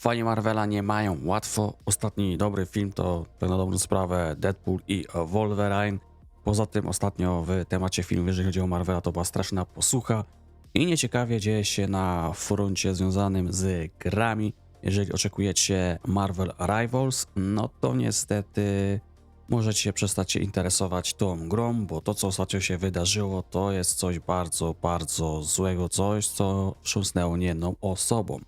Fani Marvela nie mają łatwo. Ostatni dobry film to tak na dobrą sprawę Deadpool i Wolverine. Poza tym ostatnio w temacie filmu, jeżeli chodzi o Marvela, to była straszna posłucha i nieciekawie dzieje się na froncie związanym z grami. Jeżeli oczekujecie Marvel Rivals, no to niestety możecie przestać się interesować tą grą, bo to, co ostatnio się wydarzyło, to jest coś bardzo, bardzo złego, coś, co wstrząsnęło niejedną osobą.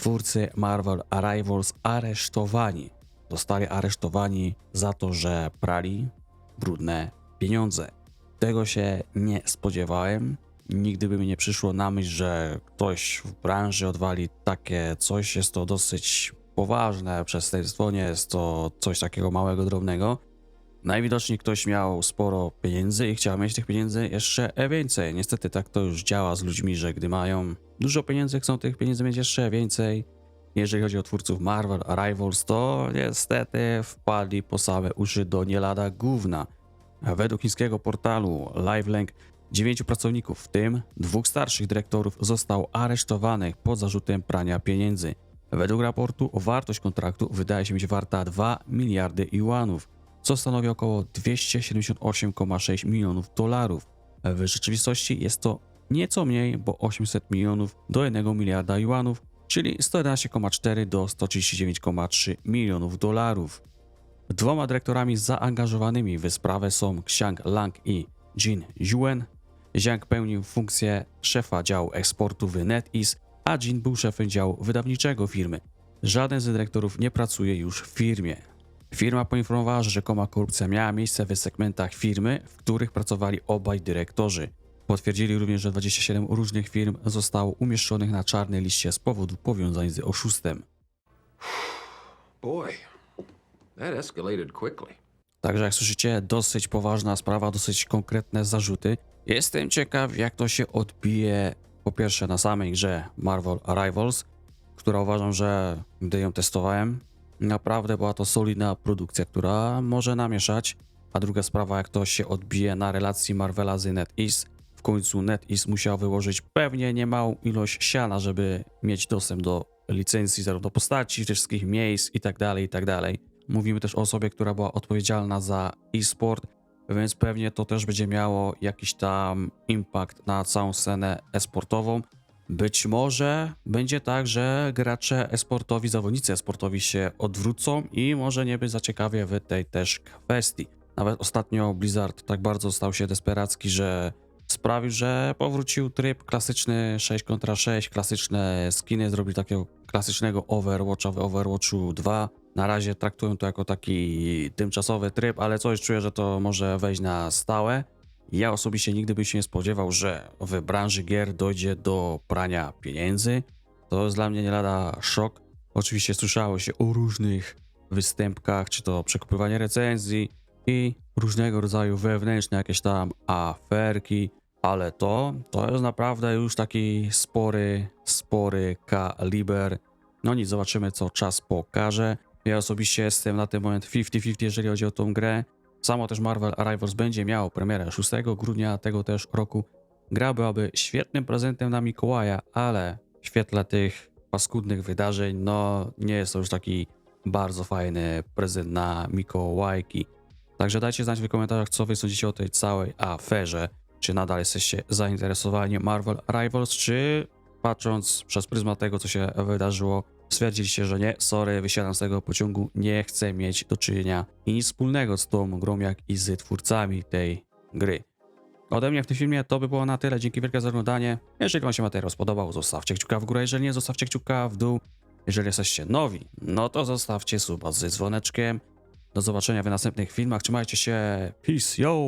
Twórcy Marvel Rivals aresztowani. Zostali aresztowani za to, że prali brudne pieniądze. Tego się nie spodziewałem. Nigdy by mi nie przyszło na myśl, że ktoś w branży odwali takie coś. Jest to dosyć poważne przestępstwo, nie jest to coś takiego małego, drobnego. Najwidoczniej ktoś miał sporo pieniędzy i chciał mieć tych pieniędzy jeszcze więcej. Niestety tak to już działa z ludźmi, że gdy mają dużo pieniędzy, chcą tych pieniędzy mieć jeszcze więcej. Jeżeli chodzi o twórców Marvel Rivals, to niestety wpadli po same uszy do nie lada gówna. Według chińskiego portalu LiveLink dziewięciu pracowników, w tym dwóch starszych dyrektorów, zostało aresztowanych pod zarzutem prania pieniędzy. Według raportu wartość kontraktu wydaje się być warta 2 miliardy juanów, co stanowi około 278,6 milionów dolarów. W rzeczywistości jest to nieco mniej, bo 800 milionów do 1 miliarda juanów, czyli 111,4 do 139,3 milionów dolarów. Dwoma dyrektorami zaangażowanymi w sprawę są Xiang Lang i Jin Yuen. Xiang pełnił funkcję szefa działu eksportu w NetEase, a Jin był szefem działu wydawniczego firmy. Żaden z dyrektorów nie pracuje już w firmie. Firma poinformowała, że rzekoma korupcja miała miejsce w segmentach firmy, w których pracowali obaj dyrektorzy. Potwierdzili również, że 27 różnych firm zostało umieszczonych na czarnej liście z powodu powiązań z oszustem. Boy, that escalated quickly. Także jak słyszycie, dosyć poważna sprawa, dosyć konkretne zarzuty. Jestem ciekaw, jak to się odbije po pierwsze na samej grze Marvel Rivals, która uważam, że gdy ją testowałem, naprawdę była to solidna produkcja, która może namieszać. A druga sprawa, jak to się odbije na relacji Marvela z NetEase. W końcu NetEase musiał wyłożyć pewnie niemałą ilość siana, żeby mieć dostęp do licencji, zarówno postaci, wszystkich miejsc i tak dalej, i tak. Mówimy też o osobie, która była odpowiedzialna za e-sport, więc pewnie to też będzie miało jakiś tam impact na całą scenę e-sportową. Być może będzie tak, że gracze e-sportowi, zawodnicy e-sportowi się odwrócą i może nie być za w tej też kwestii. Nawet ostatnio Blizzard tak bardzo stał się desperacki, że sprawił, że powrócił tryb klasyczny 6 kontra 6, klasyczne skiny, zrobili takiego klasycznego Overwatcha w Overwatchu 2. Na razie traktują to jako taki tymczasowy tryb, ale coś czuję, że to może wejść na stałe. Ja osobiście nigdy bym się nie spodziewał, że w branży gier dojdzie do prania pieniędzy. To jest dla mnie nie lada szok. Oczywiście słyszało się o różnych występkach, czy to przekupywanie recenzji i różnego rodzaju wewnętrzne jakieś tam aferki, ale to, to jest naprawdę już taki spory, spory kaliber. No nic, zobaczymy co czas pokaże. Ja osobiście jestem na ten moment 50-50, jeżeli chodzi o tą grę. Samo też Marvel Rivals będzie miało premierę 6 grudnia tego też roku. Gra byłaby świetnym prezentem na Mikołaja, ale w świetle tych paskudnych wydarzeń, no nie jest to już taki bardzo fajny prezent na Mikołajki. Także dajcie znać w komentarzach, co wy sądzicie o tej całej aferze. Czy nadal jesteście zainteresowani Marvel Rivals, czy patrząc przez pryzmat tego, co się wydarzyło, stwierdziliście, że nie, sorry, wysiadam z tego pociągu, nie chcę mieć do czynienia i nic wspólnego z tą grą, jak i z twórcami tej gry. Ode mnie w tym filmie to by było na tyle. Dzięki wielkie za oglądanie. Jeżeli Wam się materiał spodobał, zostawcie kciuka w górę. Jeżeli nie, zostawcie kciuka w dół. Jeżeli jesteście nowi, no to zostawcie suba z dzwoneczkiem. Do zobaczenia w następnych filmach. Trzymajcie się. Peace, yo!